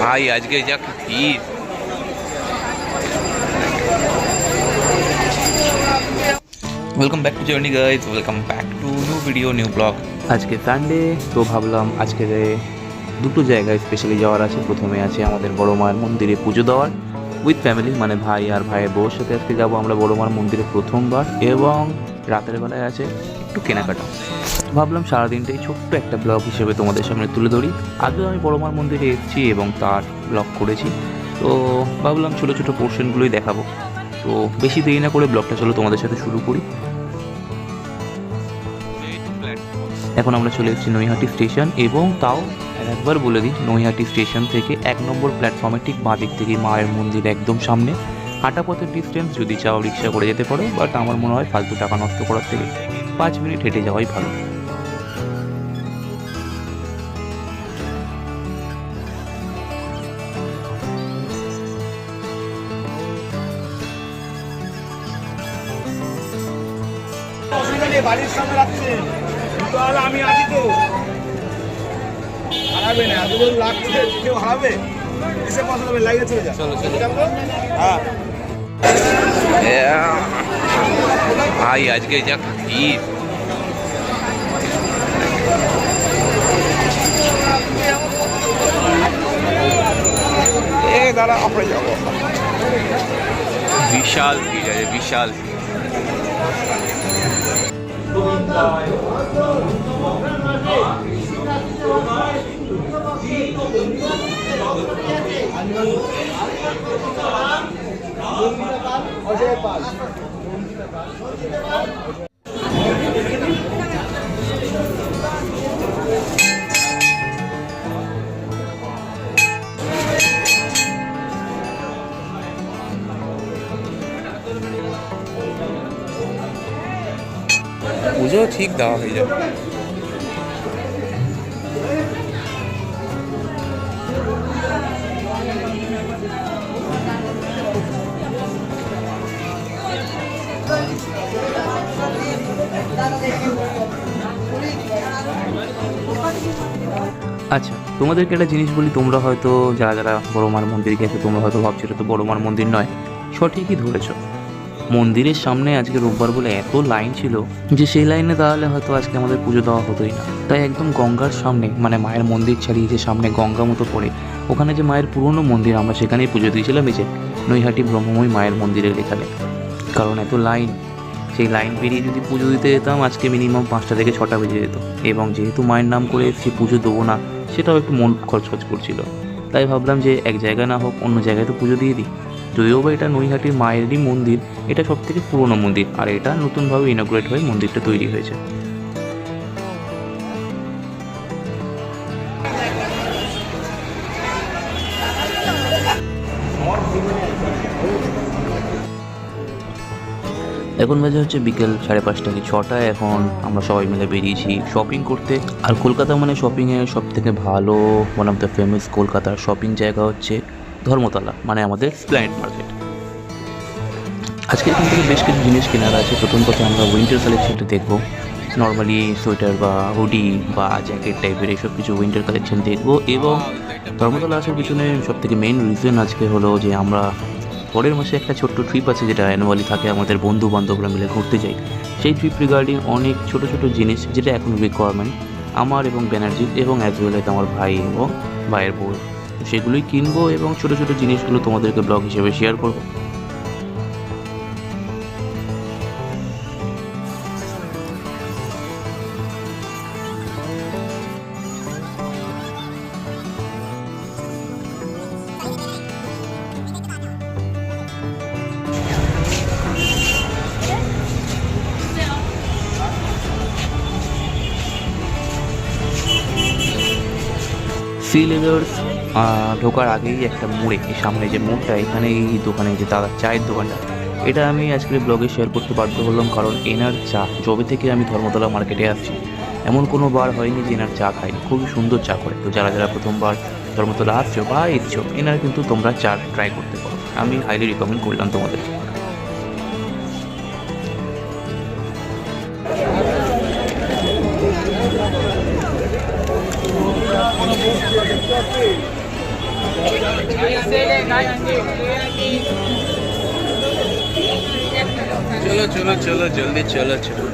ভাই আজকে যা ভিড় welcome back to journey guys welcome back to new video new vlog আজকে সানডে তো ভাবলাম আজকে যে দুটো জায়গায় স্পেশালি যাওয়ার আছে। প্রথমে আছে আমাদের বড় মায়ের মন্দিরে পুজো দেওয়ার। উইথ ফ্যামিলি মানে ভাই আর ভাইয়ের বউর সাথে আজকে যাব আমরা বড় মার মন্দিরে প্রথমবার। এবং রাতের বেলায় আছে একটু কেনাকাটা। ভাবলাম সারাদিনটাই ছোট্ট একটা ব্লগ হিসেবে তোমাদের সামনে তুলে ধরি। আগেও আমি বড় মার মন্দিরে এসেছি এবং তার ব্লগ করেছি। তো ভাবলাম ছোটো ছোটো পোর্শনগুলোই দেখাবো। তো বেশি দেরি না করে ব্লগটা চলো তোমাদের সাথে শুরু করি। এখন আমরা চলে এসেছি নৈহাটি স্টেশন এবং তাও একবার বলে দিই, নৈহাটি স্টেশন থেকে এক নম্বর প্ল্যাটফর্মে ঠিক বাঁ দিক থেকে মায়ের মন্দির একদম সামনে। হাঁটা পথের ডিস্টেন্স যদি চাও রিক্সা করে যেতে পারো বাট আমার মনে হয় ফালতু টাকা নষ্ট করার থেকে পাঁচ মিনিট হেঁটে যাওয়াই ভালো। বাড়ির সামনে রাখছে। তাহলে আমি আছি তো। হারাবে না এত দূর লাগছে কেউ হারাবে এসে কথা বলে লাগিয়ে চলে যা চলো চলো। হ্যাঁ। ভাই আজকে যা ভিড় এ দাঁড়া আমরা যাব বিশাল ভিড় আছে বিশাল ভিড়। পুজো ঠিক দেওয়া হয়ে যাবে আচ্ছা তোমাদেরকে একটা জিনিস বলি, তোমরা হয়তো যারা যারা বড় মার মন্দির গেছো, তোমরা হয়তো ভাবছ এটা তো বড় মার মন্দির নয়। সঠিকই ধরেছ। মন্দিরের সামনে আজকে রোববার বলে এত লাইন ছিল যে সেই লাইনে দাঁড়ালে হয়তো আজকে আমাদের পুজো দেওয়া হতোই না। তাই একদম গঙ্গার সামনে মানে মায়ের মন্দির ছাড়িয়ে যে সামনে গঙ্গা মতো পড়ে, ওখানে যে মায়ের পুরনো মন্দির, আমরা সেখানেই পুজো দিয়েছিলাম এই যে নৈহাটি ব্রহ্মময় মায়ের মন্দিরের এখানে। কারণ এত লাইন সেই লাইন পেরিয়ে যদি পুজো দিতে যেতাম, আজকে মিনিমাম পাঁচটা থেকে ছটা বেজে যেত। এবং যেহেতু মায়ের নাম করে এসেছি পুজো দেবো না, সেটাও একটু মন খচখচ করছিল। তাই ভাবলাম যে এক জায়গায় না হোক, অন্য জায়গায় তো পুজো দিয়ে দিই। যদিও বা এটা নৈহাটির মায়েরই মন্দির, এটা সব থেকে পুরনো মন্দির, আর এটা নতুনভাবে ইনগ্রেট হয়ে মন্দিরটা তৈরি হয়েছে। এখন বাজে হচ্ছে বিকেল সাড়ে পাঁচটা কি ছটায় এখন আমরা সবাই মিলে বেরিয়েছি শপিং করতে। আর কলকাতা মানে শপিংয়ের সব থেকে ভালো ওয়ান অফ দ্য ফেমাস কলকাতার শপিং জায়গা হচ্ছে ধর্মতলা মানে আমাদের স্প্ল্যানেট মার্কেট আজকে এখান থেকে বেশ কিছু জিনিস কেনার আছে। প্রথম কথা আমরা উইন্টার কালেকশনটা দেখব। নর্মালি সোয়েটার বা হুডি বা জ্যাকেট টাইপের এইসব কিছু উইন্টার কালেকশন দেখব। এবং ধর্মতলা আসার পিছনে সব থেকে মেইন রিজন আজকে হলো যে আমরা পরের মাসে একটা ছোট্ট ট্রিপ আছে যেটা অ্যানুয়ালি থাকে, আমাদের বন্ধু বান্ধবরা মিলে ঘুরতে যাই। সেই ট্রিপ রিগার্ডিং অনেক ছোট ছোট জিনিস যেটা এখন রিকোয়ারমেন্ট আমার এবং ব্যানার্জির এবং অ্যাজ ওয়েল এজ আমার ভাই এবং ভাইয়ের বউ। সেগুলোই কিনবো এবং ছোট ছোট জিনিসগুলো তোমাদেরকে ব্লগ হিসেবে শেয়ার করব। সি লেদার্স ঢোকার আগেই একটা মোড়ে সামনে যে মোড়টা এখানে এই দোকানে যে দাদা চায়ের দোকানটা। এটা আমি আজকের ব্লগে শেয়ার করতে বাধ্য হলাম কারণ এনার চা, যবে থেকে আমি ধর্মতলা মার্কেটে আসছি এমন কোনো বার হয়নি যে এনার চা খাইনি খুবই সুন্দর চা করে। তো যারা যারা প্রথমবার ধর্মতলা আসছো বা এসছো, এনার কিন্তু তোমরা চা ট্রাই করতে পারো। আমি হাইলি রিকমেন্ড করলাম তোমাদের। চলো চলো চলো জলদি চলো চলো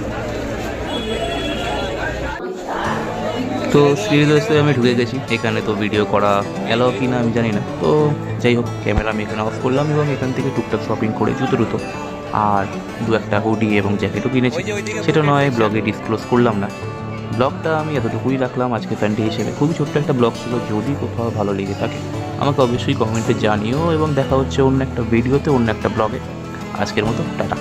তো শ্রীরসে আমি ঢুকে গেছি। এখানে তো ভিডিও করা এলাও কি না আমি জানি না। তো যাই হোক ক্যামেরা আমি এখানে অফ করলাম এবং এখান থেকে টুকটাক শপিং করে জুতো টুতো আর দু একটা হুডি এবং জ্যাকেটও কিনেছি। সেটা নয় ব্লগে ডিসক্লোজ করলাম না। ব্লগটা আমি এতটুকুই রাখলাম আজকে সানডে হিসেবে। খুবই ছোট্ট একটা ব্লগ ছিল, যদি কোথাও ভালো লেগে থাকে, আমাকে অবশ্যই কমেন্টে জানিও এবং দেখা হচ্ছে অন্য একটা ভিডিওতে, অন্য একটা ব্লগে। আজকের মতো, টাটা।